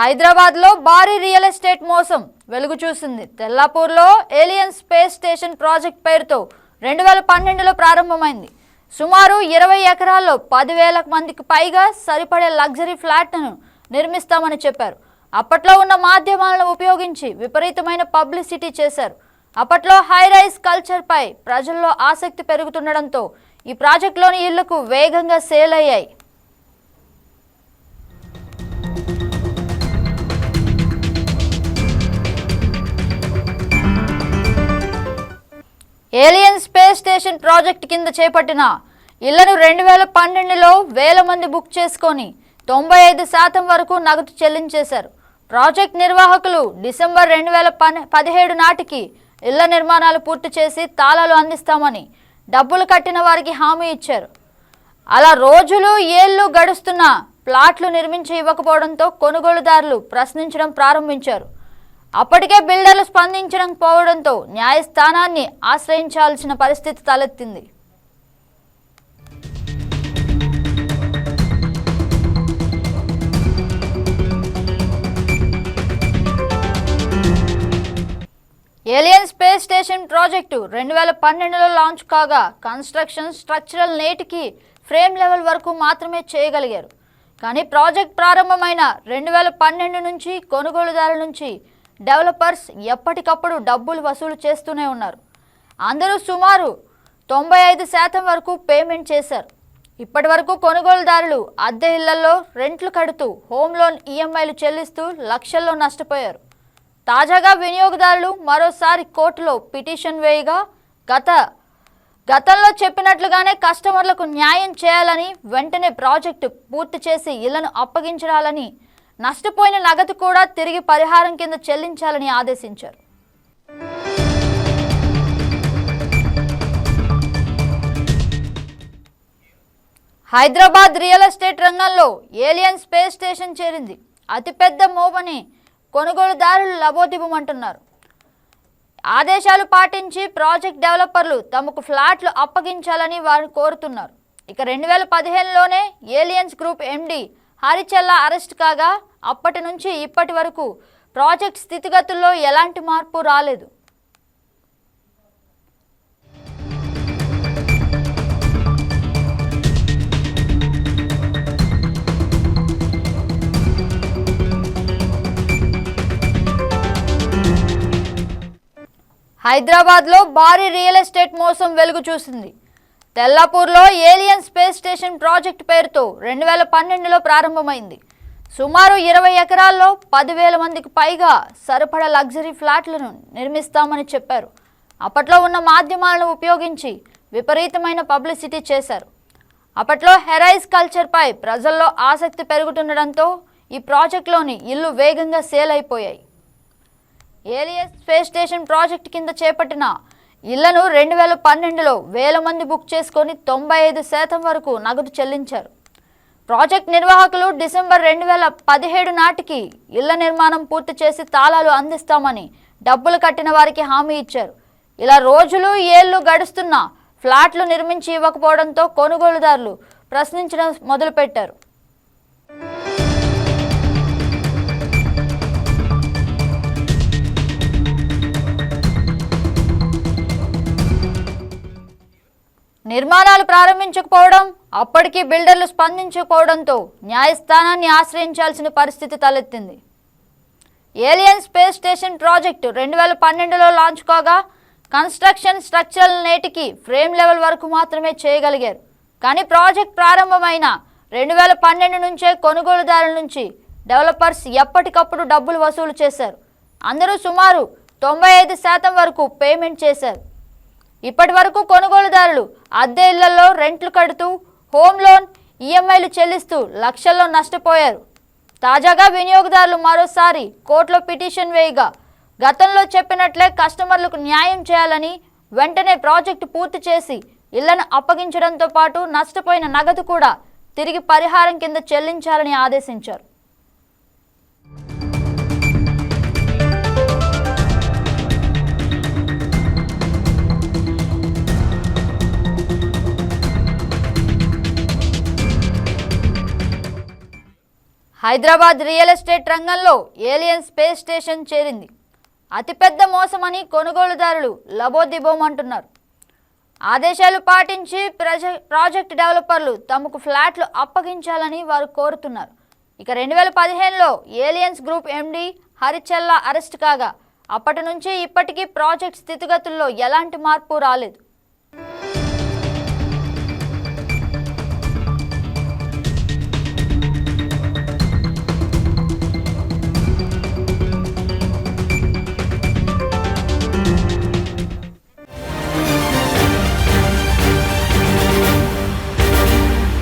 హైదరాబాద్లో భారీ real estate మోసం వెలుగు చూసింది. తెల్లాపూర్లో ఏలియన్ స్పేస్ స్టేషన్ ప్రాజెక్ట్ పేరుతో రెండు వేల పన్నెండులో ప్రారంభమైంది. సుమారు ఇరవై ఎకరాల్లో పదివేల మందికి పైగా సరిపడే లగ్జరీ ఫ్లాట్ను నిర్మిస్తామని చెప్పారు. అప్పట్లో ఉన్న మాధ్యమాలను ఉపయోగించి విపరీతమైన పబ్లిసిటీ చేశారు. అప్పట్లో హైరైజ్ కల్చర్పై ప్రజల్లో ఆసక్తి పెరుగుతుండడంతో ఈ ప్రాజెక్టులోని ఇళ్ళకు వేగంగా సేల్ అయ్యాయి. ఏలియన్ స్పేస్ స్టేషన్ ప్రాజెక్ట్ కింద చేపట్టిన ఇళ్ళను రెండు వేల పన్నెండులో వేల మంది బుక్ చేసుకొని తొంభై ఐదు శాతం వరకు నగదు చెల్లించేశారు. ప్రాజెక్ట్ నిర్వాహకులు డిసెంబర్ రెండు వేల పదిహేడు నాటికి ఇళ్ళ నిర్మాణాలు పూర్తి చేసి తాళాలు అందిస్తామని డబ్బులు కట్టిన వారికి హామీ ఇచ్చారు. అలా రోజులు ఏళ్ళు గడుస్తున్నా ప్లాట్లు నిర్మించి ఇవ్వకపోవడంతో కొనుగోలుదారులు ప్రశ్నించడం ప్రారంభించారు. అప్పటికే బిల్డర్లు స్పందించడం పోవడంతో న్యాయస్థానాన్ని ఆశ్రయించాల్సిన పరిస్థితి తలెత్తింది. ఏలియన్ స్పేస్ స్టేషన్ ప్రాజెక్టు రెండు వేల పన్నెండులో లాంచ్ కాగా కన్స్ట్రక్షన్ స్ట్రక్చరల్ నేటికి ఫ్రేమ్ లెవెల్ వరకు మాత్రమే చేయగలిగారు. కానీ ప్రాజెక్ట్ ప్రారంభమైన రెండు వేల పన్నెండు నుంచి కొనుగోలుదారుల నుంచి డెవలపర్స్ ఎప్పటికప్పుడు డబ్బులు వసూలు చేస్తూనే ఉన్నారు. అందరూ సుమారు తొంభై ఐదు శాతం వరకు పేమెంట్ చేశారు. ఇప్పటి వరకు కొనుగోలుదారులు అద్దె ఇళ్ళలో రెంట్లు కడుతూ హోమ్ లోన్ ఈఎంఐలు చెల్లిస్తూ లక్షల్లో నష్టపోయారు. తాజాగా వినియోగదారులు మరోసారి కోర్టులో పిటిషన్ వేయగా గత గతంలో చెప్పినట్లుగానే కస్టమర్లకు న్యాయం చేయాలని వెంటనే ప్రాజెక్టు పూర్తి చేసి ఇళ్ళను అప్పగించాలని నష్టపోయిన నగదు కూడా తిరిగి పరిహారం కింద చెల్లించాలని ఆదేశించారు. హైదరాబాద్ రియల్ ఎస్టేట్ రంగంలో ఏలియన్ స్పేస్ స్టేషన్ చేరింది. అతిపెద్ద మోవని కొనుగోలుదారులు లబోదిబమంటున్నారు. ఆదేశాలు పాటించి ప్రాజెక్ట్ డెవలపర్లు తమకు ఫ్లాట్లు అప్పగించాలని వారు కోరుతున్నారు. ఇక రెండు వేల పదిహేనులోనే Aliens group MD Harichalla arrest కాగా అప్పటి నుంచి ఇప్పటి వరకు ప్రాజెక్ట్ స్థితిగతుల్లో ఎలాంటి మార్పు రాలేదు. హైదరాబాద్లో భారీ రియల్ ఎస్టేట్ మోసం వెలుగు చూసింది. తెల్లాపూర్లో ఏలియన్ స్పేస్ స్టేషన్ ప్రాజెక్ట్ పేరుతో రెండు వేల పన్నెండులో ప్రారంభమైంది. సుమారు ఇరవై ఎకరాల్లో పదివేల మందికి పైగా సరిపడ లగ్జరీ ఫ్లాట్లను నిర్మిస్తామని చెప్పారు. అప్పట్లో ఉన్న మాధ్యమాలను ఉపయోగించి విపరీతమైన పబ్లిసిటీ చేశారు. అప్పట్లో హెరైజ్ కల్చర్పై ప్రజల్లో ఆసక్తి పెరుగుతుండడంతో ఈ ప్రాజెక్టులోని ఇల్లు వేగంగా సేల్ అయిపోయాయి. ఏలియస్ స్పేస్ స్టేషన్ ప్రాజెక్ట్ కింద చేపట్టిన ఇళ్ళను రెండు వేల పన్నెండులో వేల మంది బుక్ చేసుకొని తొంభై ఐదు శాతం వరకు నగదు చెల్లించారు. ప్రాజెక్ట్ నిర్వాహకులు డిసెంబర్ రెండు వేల పదిహేడు నాటికి ఇళ్ళ నిర్మాణం పూర్తి చేసి తాళాలు అందిస్తామని డబ్బులు కట్టిన వారికి హామీ ఇచ్చారు. ఇలా రోజులు ఏళ్ళు గడుస్తున్నా ఫ్లాట్లు నిర్మించి ఇవ్వకపోవడంతో కొనుగోలుదారులు ప్రశ్నించడం మొదలుపెట్టారు. నిర్మాణాలు ప్రారంభించకపోవడం అప్పటికీ బిల్డర్లు స్పందించకపోవడంతో న్యాయస్థానాన్ని ఆశ్రయించాల్సిన పరిస్థితి తలెత్తింది. ఏలియన్ స్పేస్ స్టేషన్ ప్రాజెక్టు రెండు వేల పన్నెండులో లాంచ్ కాగా కన్స్ట్రక్షన్ స్ట్రక్చరల్ నేటికి ఫ్రేమ్ లెవెల్ వరకు మాత్రమే చేయగలిగారు. కానీ ప్రాజెక్ట్ ప్రారంభమైన రెండు వేల పన్నెండు నుంచే కొనుగోలుదారుల నుంచి డెవలపర్స్ ఎప్పటికప్పుడు డబ్బులు వసూలు చేశారు. అందరూ సుమారు తొంభై ఐదు శాతం వరకు పేమెంట్ చేశారు. ఇప్పటి వరకు కొనుగోలుదారులు అద్దె ఇళ్ళలో రెంట్లు కడుతూ హోమ్ లోన్ ఈఎంఐలు చెల్లిస్తూ లక్షల్లో నష్టపోయారు. తాజాగా వినియోగదారులు మరోసారి కోర్టులో పిటిషన్ వేయగా గతంలో చెప్పినట్లే కస్టమర్లకు న్యాయం చేయాలని వెంటనే ప్రాజెక్టు పూర్తి చేసి ఇళ్ళను అప్పగించడంతో పాటు నష్టపోయిన నగదు కూడా తిరిగి పరిహారం కింద చెల్లించాలని ఆదేశించారు. హైదరాబాద్ రియల్ ఎస్టేట్ రంగంలో ఏలియన్ స్పేస్ స్టేషన్ చేరింది. అతిపెద్ద మోసమని కొనుగోలుదారులు లబోదిబోమంటున్నారు. ఆదేశాలు పాటించి ప్రజ ప్రాజెక్ట్ డెవలపర్లు తమకు ఫ్లాట్లు అప్పగించాలని వారు కోరుతున్నారు. ఇక రెండు వేల పదిహేనులో Aliens group MD Harichalla arrest కాగా అప్పటి నుంచి ఇప్పటికీ ప్రాజెక్ట్ స్థితిగతుల్లో ఎలాంటి మార్పు రాలేదు.